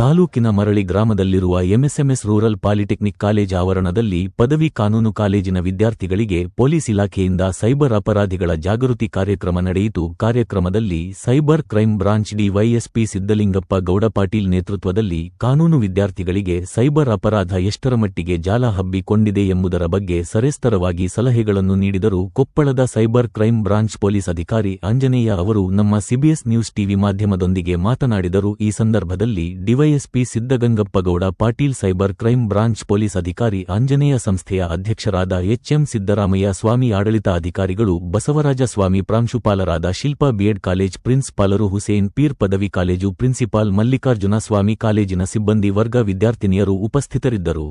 ತಾಲೂಕಿನ ಮರಳಿ ಗ್ರಾಮದಲ್ಲಿರುವ ಎಂಎಸ್ಎಂಎಸ್ ರೂರಲ್ ಪಾಲಿಟೆಕ್ನಿಕ್ ಕಾಲೇಜ್ ಆವರಣದಲ್ಲಿ ಪದವಿ ಕಾನೂನು ಕಾಲೇಜಿನ ವಿದ್ಯಾರ್ಥಿಗಳಿಗೆ ಪೊಲೀಸ್ ಇಲಾಖೆಯಿಂದ ಸೈಬರ್ ಅಪರಾಧಿಗಳ ಜಾಗೃತಿ ಕಾರ್ಯಕ್ರಮ ನಡೆಯಿತು. ಕಾರ್ಯಕ್ರಮದಲ್ಲಿ cyber crime branch DYSP Siddalingappa Gowda Patil ನೇತೃತ್ವದಲ್ಲಿ ಕಾನೂನು ವಿದ್ಯಾರ್ಥಿಗಳಿಗೆ ಸೈಬರ್ ಅಪರಾಧ ಎಷ್ಟರ ಮಟ್ಟಿಗೆ ಜಾಲ ಹಬ್ಬಿಕೊಂಡಿದೆ ಎಂಬುದರ ಬಗ್ಗೆ ಸರೆಸ್ತರವಾಗಿ ಸಲಹೆಗಳನ್ನು ನೀಡಿದರು. ಕೊಪ್ಪಳದ ಸೈಬರ್ ಕ್ರೈಂ ಬ್ರಾಂಚ್ ಪೊಲೀಸ್ ಅಧಿಕಾರಿ ಆಂಜನೇಯ ಅವರು ನಮ್ಮ ಸಿಬಿಎಸ್ ನ್ಯೂಸ್ ಟಿವಿ ಮಾಧ್ಯಮದೊಂದಿಗೆ ಮಾತನಾಡಿದರು. ಈ ಸಂದರ್ಭದಲ್ಲಿ DYSP Siddagangappagowda Patil cyber crime branch police ಅಧಿಕಾರಿ, ಆಂಜನೇಯ ಸಂಸ್ಥೆಯ ಅಧ್ಯಕ್ಷರಾದ ಎಚ್ಎಂ ಸಿದ್ದರಾಮಯ್ಯ, ಸ್ವಾಮಿ ಆಡಳಿತ ಅಧಿಕಾರಿಗಳು, ಬಸವರಾಜ ಸ್ವಾಮಿ ಪ್ರಾಂಶುಪಾಲರಾದ ಶಿಲ್ಪಾ ಬಿಎಡ್ ಕಾಲೇಜ್ ಪ್ರಿನ್ಸಿಪಾಲರು ಹುಸೇನ್ ಪೀರ್ ಪದವಿ ಕಾಲೇಜು ಪ್ರಿನ್ಸಿಪಾಲ್ ಮಲ್ಲಿಕಾರ್ಜುನ ಸ್ವಾಮಿ ಕಾಲೇಜಿನ ಸಿಬ್ಬಂದಿ ವರ್ಗ ವಿದ್ಯಾರ್ಥಿನಿಯರು ಉಪಸ್ಥಿತರಿದ್ದರು.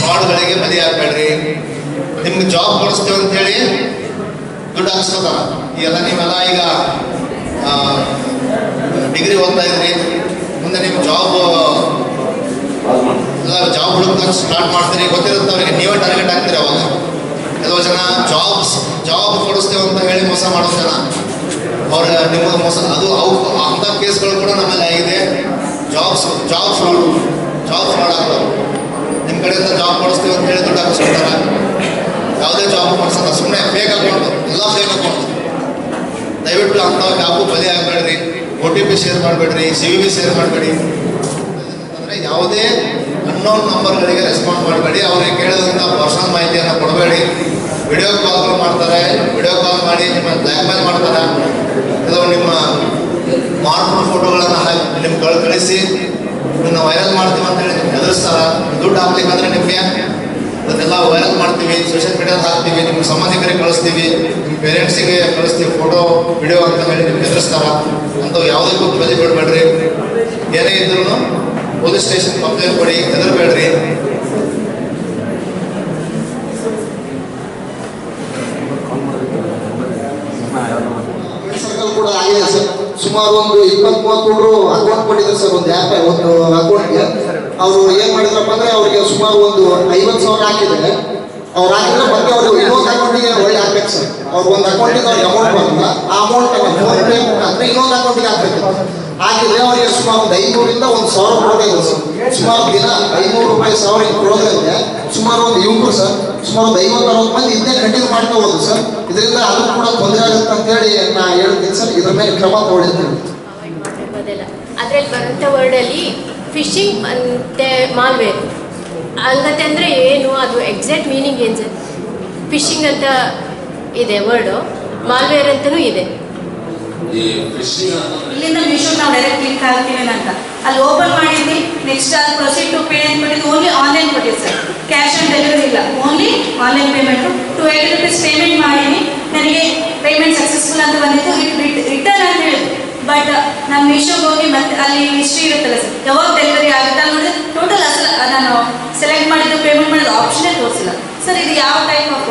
ಫ್ರಾಡ್ಗಳಿಗೆ ಬಲಿ ಹಾಕ್ಬೇಡ್ರಿ ನಿಮ್ಗೆ ಜಾಬ್ ಕೊಡಿಸ್ತೇವೆ ಅಂತೇಳಿ ದುಡ್ಡು ಹಾಕ್ಸ್ಕೋತ ಎಲ್ಲ ನೀವೆಲ್ಲ ಈಗ ಡಿಗ್ರಿ ಓದ್ತಾ ಇದ್ರಿ. ಮುಂದೆ ನಿಮ್ಮ ಜಾಬ್ ಎಲ್ಲ ಜಾಬ್ ಹುಡುಕ್ ಸ್ಟಾರ್ಟ್ ಮಾಡ್ತೀರಿ. ಗೊತ್ತಿರುತ್ತೆ ಅವ್ರಿಗೆ. ನೀವೇ ಟಾರ್ಗೆಟ್ ಆಗ್ತೀರಿ ಅವಾಗ. ಕೆಲವು ಜನ ಜಾಬ್ಸ್ ಜಾಬ್ ಕೊಡಿಸ್ತೇವೆ ಅಂತ ಹೇಳಿ ಮೋಸ ಮಾಡೋ ಜನ. ಅವ್ರ ನಿಮ್ಮ ಮೋಸ, ಅದು ಅವು, ಅಂಥ ಕೇಸ್ಗಳು ಕೂಡ ನಮ್ಮಲ್ಲಿ ಆಗಿದೆ. Jobs job fraud job fraud ಆಗ್ತವೆ ನಿಮ್ಮ ಕಡೆಯಿಂದ ಜಾಬ್ ಮಾಡಿಸ್ತೀವಿ ಅಂತ ಹೇಳಿ ದುಡ್ಡು ಹಾಕಿಸ್ಕೊಳ್ತಾರೆ ಯಾವುದೇ ಜಾಬ್ ಮಾಡಿಸಲ್ಲ ಸುಮ್ಮನೆ ಫೇಕ್ ಅಕೌಂಟ್ ಎಲ್ಲ ಫೇಕ್ ಅಕೌಂಟ್ ದಯವಿಟ್ಟು ಅಂತ ಯಾಕೂ ಬಲಿ ಆಗಬೇಡ್ರಿ. ಒ ಟಿ ಪಿ ಶೇರ್ ಮಾಡಬೇಡ್ರಿ ಸಿ ವಿ ಶೇರ್ ಮಾಡಬೇಡಿ. ಅಂದರೆ ಯಾವುದೇ ಅನ್ನೋನ್ ನಂಬರ್ಗಳಿಗೆ ರೆಸ್ಪಾಂಡ್ ಮಾಡಬೇಡಿ. ಅವ್ರಿಗೆ ಕೇಳೋದ್ರಿಂದ ಪರ್ಸನಲ್ ಮಾಹಿತಿಯನ್ನು ಕೊಡಬೇಡಿ. ವಿಡಿಯೋ ಕಾಲ್ಗಳು ಮಾಡ್ತಾರೆ ವಿಡಿಯೋ ಕಾಲ್ ಮಾಡಿ ನಿಮ್ಮ ಬ್ಲ್ಯಾಕ್ ಮೇಲ್ ಮಾಡ್ತಾರೆ. ಕೆಲವು ನಿಮ್ಮ ಮಾರ್ಕ್ ಫೋಟೋಗಳನ್ನು ಹಾಕಿ ನಿಮ್ಗೆ ಕಳ್ ಕಳಿಸಿ ಇದನ್ನು ವೈರಲ್ ಮಾಡ್ತೀವಿ ಅಂತೇಳಿ ನಿಮ್ಗೆ ಹೆದರ್ಸ್ತಾರೆ ದುಡ್ಡು ಹಾಕ್ಲಿಕ್ಕಂದ್ರೆ ನಿಮಗೆ ಅದನ್ನೆಲ್ಲ ವೈರಲ್ ಮಾಡ್ತೀವಿ ಸೋಷಿಯಲ್ ಮೀಡಿಯಾದ ಹಾಕ್ತೀವಿ, ನಿಮ್ಗೆ ಸಂಬಂಧಿಕರಿಗೆ ಕಳಿಸ್ತೀವಿ ನಿಮ್ಮ ಪೇರೆಂಟ್ಸಿಗೆ ಕಳಿಸ್ತೀವಿ ಫೋಟೋ ವಿಡಿಯೋ ಅಂತ ಹೇಳಿ ನಿಮ್ಗೆ ಹೆದರ್ಸ್ತಾರ ಅಂಥವು ಯಾವುದಕ್ಕೂ ಬದಿ ಬಿಡಬೇಡ್ರಿ. ಏನೇ ಇದ್ರೂ ಪೊಲೀಸ್ ಸ್ಟೇಷನ್ ಕಂಪ್ಲೇಂಟ್ ಕೊಡಿ, ಹೆದರಬೇಡ್ರಿ. ಸರ್ಕಲ್ ಕೂಡ ಆಗಿದೆ ಸುಮಾರು ಒಂದು ಇಪ್ಪತ್ತ್ ಮೂವತ್ತು ಅಕೌಂಟ್ ಮಾಡಿದ್ರು ಸರ್, ಒಂದು ಆ್ಯಪ್ ಒಂದು ಅಕೌಂಟ್ಗೆ ಅವರು ಏನ್ ಮಾಡಿದ್ರಪ್ಪ ಅಂದ್ರೆ ಅವರಿಗೆ ಸುಮಾರು ಒಂದು ಐವತ್ತು ಸಾವಿರ ಹಾಕಿದ್ದಾರೆ. ಅವ್ರು ಹಾಕಿದ್ರೆ ಮತ್ತೆ ಅವರು ಇನ್ನೊಂದು ಅಕೌಂಟಿಗೆ ಒಳ್ಳೆ ಹಾಕ್ಬೇಕು ಸರ್ ಅವ್ರಿಗೆ ಒಂದು ಅಕೌಂಟಿಗೆ ಅವ್ರಿಗೆ ಅಮೌಂಟ್ ಬರಲ್ಲ ಆ ಅಮೌಂಟ್ ಫೋನ್ ಪೇ ಮುಖಾಂತರ ಇನ್ನೊಂದು ಅಕೌಂಟಿಗೆ ಹಾಕ್ಬೇಕು. ಹಾಕಿದ್ರೆ ಅವರಿಗೆ ಸುಮಾರು ಒಂದು ಐನೂರಿಂದ ಒಂದು ಸಾವಿರ ಕೊಡೋದಿಲ್ಲ ಸರ್. ಸುಮಾರು ದಿನ ಐನೂರು ರೂಪಾಯಿ ಸಾವಿರ ಕೊಡೋದ್ರಿಂದ ಸುಮಾರು ಒಂದು ಯುವಕರು ಸರ್. ಸುಮಾರು ಒಂದು ಐವತ್ತು ಅರವತ್ತು ಮಂದಿ ಇದನ್ನೇ ಕಂಟಿನ್ಯೂ ಮಾಡ್ತಾ ಹೋದ್ರು ಸರ್. ಇದರಿಂದ ಅದು ಕೂಡ ತೊಂದರೆ ಆಗುತ್ತೆ ಅಂತ ಹೇಳಿ ನಾ ಹೇಳ್ತೀನಿ ಸರ್. ಇದ್ರ ಮೇಲೆ ಕ್ರಮ ತಗೊಳ್ತೀನಿ ಅದ್ರಲ್ಲಿ ವರ್ಡ್ ವರ್ಡಲ್ಲಿ ಫಿಶಿಂಗ್ ಮತ್ತು ಮಾಲ್ವೇರ್. ಹಂಗತೆ ಅಂದರೆ ಏನು ಅದು ಎಕ್ಸಾಕ್ಟ್ ಮೀನಿಂಗ್ ಏನು ಸರ್? ಫಿಶಿಂಗ್ ಅಂತ ಇದೆ ವರ್ಡು ಮಾಲ್ವೇರ್ ಅಂತಲೂ ಇದೆ. ಈ ಫಿಶಿಂಗ್ ಇಲ್ಲಿಂದ ಮೀಶೋ ನಾವು ಡೈರೆಕ್ಟ್ ಕ್ಲಿಕ್ ಹಾಕ್ತೀವಿ ಅಂತ ಅಲ್ಲಿ ಓಪನ್ ಮಾಡಿದ್ವಿ ನೆಕ್ಸ್ಟ್ ಅಲ್ಲಿ ಪ್ರೊಸೀಡ್ ಟು ಪೇ ಅಂತ ಕೊಟ್ಟಿದ್ದು ಓನ್ಲಿ ಆನ್ಲೈನ್ ಕೊಟ್ಟಿದ್ದು ಸರ್. ಕ್ಯಾಶ್ ಆನ್ ಡೆಲಿವರಿ ಇಲ್ಲ. Only online payment to eight rupees payment ಮಾಡೀನಿ ನನಗೆ ಪೇಮೆಂಟ್ ಸಕ್ಸಸ್ಫುಲ್ ಅಂತ ಬಂದಿತ್ತು. ಇಟ್ ರಿಟರ್ನ್ ಅಂತ ಹೇಳಿದ್ರು. ಬಟ್ ನಾನು ಮೀಶೋಗೆ ಹೋಗಿ ಮತ್ತೆ ಅಲ್ಲಿ ಹಿಸ್ಟ್ರಿ ಇರುತ್ತಲ್ಲ ಸರ್ ಯಾವಾಗ ಡೆಲಿವರಿ ಆಗುತ್ತೆ ಅಲ್ಲಿ ನೋಡಿದ್ರೆ ಟೋಟಲ್ ಅಸಲ ನಾನು ಸೆಲೆಕ್ಟ್ ಮಾಡಿದ್ದು ಪೇಮೆಂಟ್ ಮಾಡಿದ ಆಪ್ಷನ್ ತೋರಿಸಿಲ್ಲ. ಸರ್ ಇದು ಯಾವ ಟೈಪ್ ಆಫ್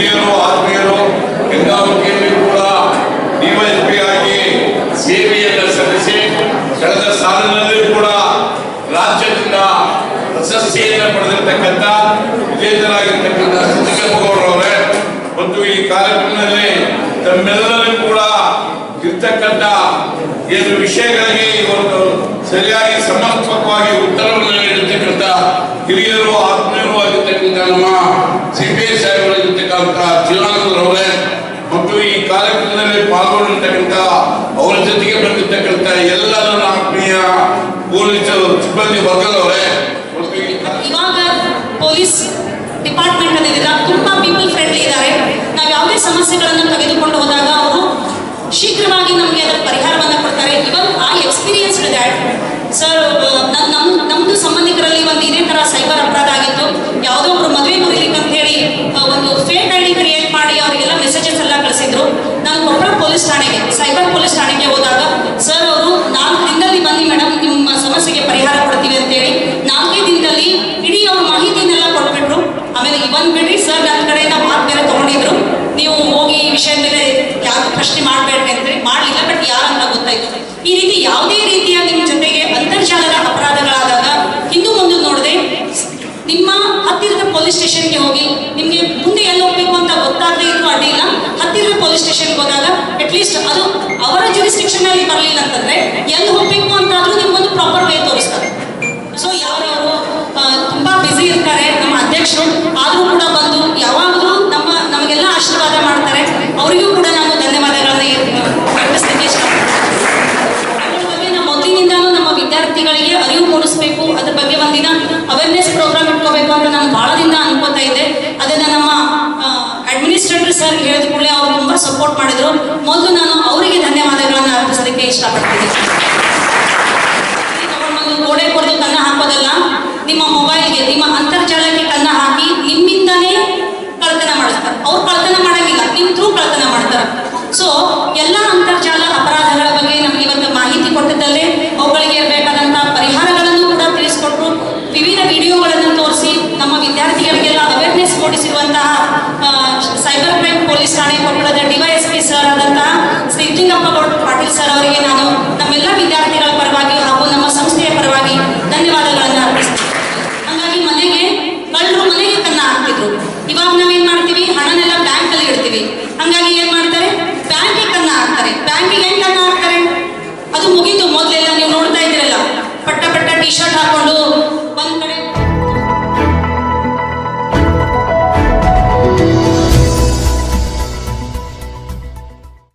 ಹಿರಿಯರು, ಆತ್ಮೀಯರು ಗಂಗಾವತಿಯಲ್ಲಿ ಕೂಡ ಡಿವೈಎಸ್ಪಿ ಆಗಿ ಸೇವೆಯನ್ನು ಸಲ್ಲಿಸಿ ಕಳೆದ ಸಾಲಿನಲ್ಲಿ ಕೂಡ ರಾಜ್ಯದಿಂದ ಪ್ರಶಸ್ತಿಯನ್ನು ಪಡೆದಿರ್ತಕ್ಕಂಥ ವಿಜೇತರಾಗಿರ್ತಕ್ಕಂಥ ಸಿದ್ದಗಂಗೌಡರವರೇ ಮತ್ತು ಈ ಕಾರ್ಯಕ್ರಮದಲ್ಲಿ ತಮ್ಮೆಲ್ಲರೂ ಕೂಡ ಇರ್ತಕ್ಕಂಥ ಏನು ವಿಷಯಗಳಿಗೆ ಇವತ್ತು ಸರಿಯಾಗಿ ಸಮರ್ಪಕವಾಗಿ ಉತ್ತರವನ್ನು ನೀಡಿರ್ತಕ್ಕಂಥ ಹಿರಿಯರು, ಆತ್ಮೀಯರು ಆಗಿರ್ತಕ್ಕಂಥ ನಮ್ಮ ಸಿ ಸಾಹೇಬರಾಗಿರ್ತಕ್ಕಂಥ ಜೀವನಾನಂದರವರೇ ಮತ್ತು ಈ ಕಾರ್ಯಕ್ರಮದಲ್ಲಿ ಪಾಲ್ಗೊಂಡಿರ್ತಕ್ಕಂಥ ಅವರ ಜೊತೆಗೆ ಬಂದಿರ್ತಕ್ಕಂಥ ಎಲ್ಲ ನನ್ನ ಆತ್ಮೀಯ ಪೊಲೀಸ್ ಸಿಬ್ಬಂದಿ ವರ್ಗದವರೇ. ಇವಾಗ ಪೊಲೀಸ್ ಡಿಪಾರ್ಟ್ಮೆಂಟ್ ಅನ್ನೋದಿಲ್ಲ ತುಂಬಾ ಪೀಪಲ್ ಫ್ರೆಂಡ್ಲಿ ಇದ್ದಾರೆ. ನಾವು ಯಾವುದೇ ಸಮಸ್ಯೆಗಳನ್ನು ತೆಗೆದುಕೊಂಡು ಹೋದಾಗ ಅವರು ಶೀಘ್ರವಾಗಿ ನಮಗೆ ಅದರ ಪರಿಹಾರವನ್ನು ಕೊಡ್ತಾರೆ. ಇವನ್ ಆ ಎಕ್ಸ್ಪೀರಿಯನ್ಸ್ ಇದೆ. ಸರ್ ನಮ್ಮ ನಮ್ದು ಸಂಬಂಧಿಕರಲ್ಲಿ ಒಂದು ಇದೇ ತರ ಸೈಬರ್ ಅಪರಾಧ ಆಗಿತ್ತು. ಯಾವುದೋ ಒಬ್ರು ಮದುವೆ ಮುರಿಲಿಕ್ಕೆ ಅಂತ ಹೇಳಿ ಆ, ಒಂದು ಫೇಕ್ ಐ ಡಿ ಕ್ರಿಯೇಟ್ ಮಾಡಿ ಅವರಿಗೆಲ್ಲ ಮೆಸೇಜಸ್ ಕಳಿಸಿದ್ರು ನಾನು ಕೊಪ್ಪಳ ಪೊಲೀಸ್ ಠಾಣೆಗೆ, ಸೈಬರ್ ಪೊಲೀಸ್ ಠಾಣೆಗೆ ಹೋದಾಗ, ಸರ್ ಅವರು ನಾಲ್ಕು ದಿನದಲ್ಲಿ ಬನ್ನಿ ಮೇಡಮ್ ನಿಮ್ಮ ಸಮಸ್ಯೆಗೆ ಪರಿಹಾರ ಕೊಡ್ತೀವಿ ಅಂತೇಳಿ ನಾಲ್ಕೇ ದಿನದಲ್ಲಿ ಇಡೀ ಅವ್ರ ಮಾಹಿತಿನೆಲ್ಲ ಕೊಟ್ಬಿಟ್ರು. ಆಮೇಲೆ ಇವನ್ ಸರ್ ನನ್ನ ಕಡೆಯಿಂದ ಮಾತು ಬೇರೆ ತಗೊಂಡಿದ್ರು. ನೀವು ಹೋಗಿ ಈ ವಿಷಯ ಮೇಲೆ ಯಾರು ಪ್ರಶ್ನೆ ಮಾಡಬೇಡ್ರಿ ಅಂತೇಳಿ, ಮಾಡಲಿಲ್ಲ, ಬಟ್ ಯಾರನ್ನ ಗೊತ್ತಾಯ್ತು. ಈ ರೀತಿ ಯಾವುದೇ ರೀತಿಯ ನಿಮ್ಮ ಜೊತೆಗೆ ಅಂತರ್ಜಾಲದ ಅಪರಾಧಗಳಾದಾಗ ಹಿಂದೂ ಮುಂದೆ ನೋಡದೆ, ನಿಮ್ಮ ಹತ್ತಿರದ ಪೊಲೀಸ್ ಸ್ಟೇಷನ್ಗೆ ಹೋಗಿ, ನಿಮಗೆ ಮುಂದೆ ಎಲ್ಲಿ ಹೋಗ್ಬೇಕು ಅಂತ ಗೊತ್ತಾಗದೇ ಇದ್ರು ಅಡ್ಡಿಲ್ಲ ಪೊಲೀಸ್ ಸ್ಟೇಷನ್ಗೆ ಹೋದಾಗ ಅಟ್ಲೀಸ್ಟ್ ಅದು ಅವರ ಜುರಿಸ್ಟಿಕ್ಷನ್ ಅಲ್ಲಿ ಬರಲಿಲ್ಲ ಅಂತಂದ್ರೆ, ಎಲ್ಲಿ ಹೋಗ್ಬೇಕು ಅಂತಾದ್ರೂ ನಿಮ್ಗೊಂದು ಪ್ರಾಪರ್ ವೇ ತೋರಿಸ್ತಾರೆ. ಸೊ ಯಾರು ತುಂಬಾ ಬ್ಯುಸಿ ಇರ್ತಾರೆ, ನಮ್ಮ ಅಧ್ಯಕ್ಷರು, ಆದ್ರೂ ಕೂಡ ಬಂದು ಯಾವಾಗಲೂ ನಮ್ಮ ನಮಗೆಲ್ಲ ಆಶೀರ್ವಾದ ಮಾಡ್ತಾರೆ ಅವರಿಗೂ ಕೂಡ ನಾನು ಧನ್ಯವಾದಗಳನ್ನ ಪ್ರಕಟಿಸ್ಲಿಕ್ಕೆ ಇಷ್ಟಪಡ್ತೀನಿ ಅದ್ರ ಬಗ್ಗೆ ನಾವು ಮೊದಲಿನಿಂದಾನು ನಮ್ಮ ವಿದ್ಯಾರ್ಥಿಗಳಿಗೆ ಅರಿವು ಮೂಡಿಸ್ಬೇಕು ಅದ್ರ ಬಗ್ಗೆ ಒಂದಿನ ಅವೇರ್ನೆಸ್ ಪ್ರೋಗ್ರಾಮ್ ಇಟ್ಕೋಬೇಕು ಅಂತ ನಾನು ಬಹಳದಿಂದ ಅನ್ಕೋತಾ ಇದ್ದೆ ಅದನ್ನ ನಮ್ಮ ಅಡ್ಮಿನಿಸ್ಟ್ರೇಟರ್ ಸರ್ ಹೇಳಿದ ಕೂಡಲೇ ಅವರು ತುಂಬಾ ಸಪೋರ್ಟ್ ಮಾಡಿದ್ರು ಮೊದಲು ನಾನು ಅವರಿಗೆ ಧನ್ಯವಾದಗಳನ್ನ ಅರ್ಪಿಸಲಿಕ್ಕೆ ಇಷ್ಟಪಡ್ತೀನಿ ಒಂದು ಗೋಡೆ ಕೊರೆದು ಕನ್ನ ಹಾಕೋದಲ್ಲ ನಿಮ್ಮ ಮೊಬೈಲ್ಗೆ ನಿಮ್ಮ ಅಂತರ್ಜಾಲಕ್ಕೆ ಕನ್ನ ಹಾಕಿ ನಿಮ್ಮಿಂದನೇ ಕಳ್ತನ ಮಾಡಿಸ್ತಾರೆ ಅವ್ರು ಕಳ್ತನ ಮಾಡಂಗಿಲ್ಲ, ನಿಮ್ ಥ್ರೂ ಕಳ್ತನ ಮಾಡ್ತಾರೆ. ಸೊ ಎಲ್ಲ ಅಂತರ್ಜಾಲ ಅಪರಾಧಗಳ ಬಗ್ಗೆ ನಮ್ಗೆ ಇವತ್ತು ಮಾಹಿತಿ ಕೊಟ್ಟಿದ್ದಲ್ಲೇ ಅವುಗಳಿಗೆ ಬೇಕಾದಂತ ಪರಿಹಾರಗಳನ್ನು ಕೂಡ ತಿಳಿಸ್ಕೊಟ್ರು. ವಿವಿಧ ವಿಡಿಯೋಗಳನ್ನು ತೋರಿಸಿ ನಮ್ಮ ವಿದ್ಯಾರ್ಥಿಗಳಿಗೆಲ್ಲ ಅವೇರ್ನೆಸ್ ಮೂಡಿಸಿರುವಂತಹ ಸೈಬರ್ ಕ್ರೈಮ್ ಪೊಲೀಸ್ ಠಾಣೆ ಕೊಪ್ಪಳದ ಡಿವೈಎಸ್ಪಿ ಸರ್ ಆದಂತಹ ಸಿದ್ಲಿಂಗಪ್ಪ ಪಾಟೀಲ್ ಸರ್ ಅವರಿಗೆ ನಾನು